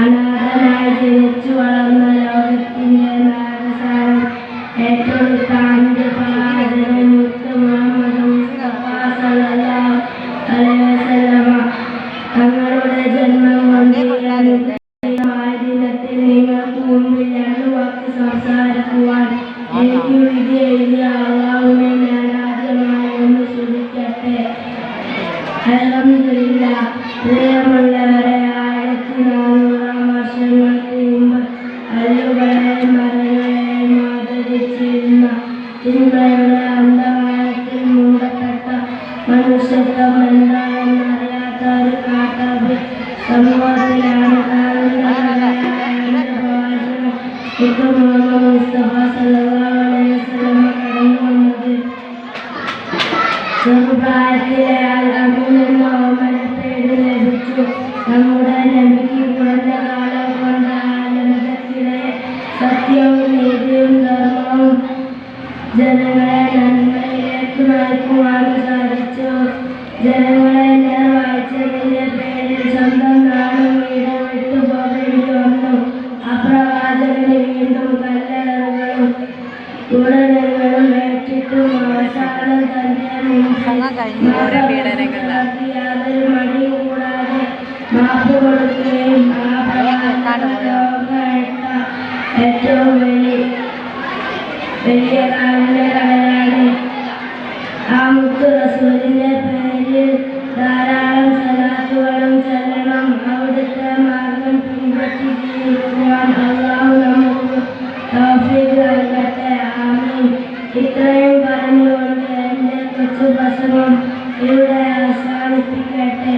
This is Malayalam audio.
അനാഥനായി ജനിച്ചു വളർന്ന ലോകത്തിന്റെ നാഗസാരം ഏറ്റെടുത്ത അഞ്ച് പ്രവാചകൻ മുത്ത് മുഹമ്മദ് മുസ്തഫ തങ്ങളുടെ ജന്മം കൊണ്ട് ദിനത്തിൽ നിങ്ങൾക്ക് മുമ്പിൽ രണ്ടു വാക്ക് സംസാരിക്കുവാൻ എനിക്ക് വിജയ അള്ളാഹുവിനെ ഞാൻ തിന്മയുടെ അന്ധകാരത്തിൽ മൂടപ്പെട്ട മനുഷ്യത്വം എന്താണെന്ന് അറിയാത്ത ഒരു കാട്ടാപി സമൂഹത്തിലാണ് ചെറുപ്രായത്തിലെ അമീൻ എന്ന ഓമന പേര് ലഭിച്ചു. നമ്മുടെ ജനങ്ങളെ നന്മയിലേക്ക് നയിക്കുവാൻ ജനങ്ങളെ ഞാൻ വായിച്ചതിന്റെ പേരിൽ സ്വന്തം നാടും വീടും വിട്ടു പോകേണ്ടി വന്നു അപ്രവാചകന് വീണ്ടും കല്ലെറുകളും ഉടനങ്ങളും ഏറ്റിട്ടും അവസാനം മടിയും കൂടാതെ മാപ്പ് കൊടുക്കുകയും ഏറ്റവും വലിയ വലിയ മുത്തു റസൂലിന്റെ പേരിൽ ധാരാളം സലാത്തുകളും ചെല്ലണം അവിടുത്തെ മാർഗം പിൻപറ്റി ജീവിക്കുവാൻ അള്ളാഹു നമുക്ക് തൗഫീഖ് നൽകട്ടെ. ആമീൻ. ഇത്രയും പറഞ്ഞുകൊണ്ട് എന്റെ കൊച്ചു പ്രസംഗം ഇവിടെ അവസാനിപ്പിക്കട്ടെ.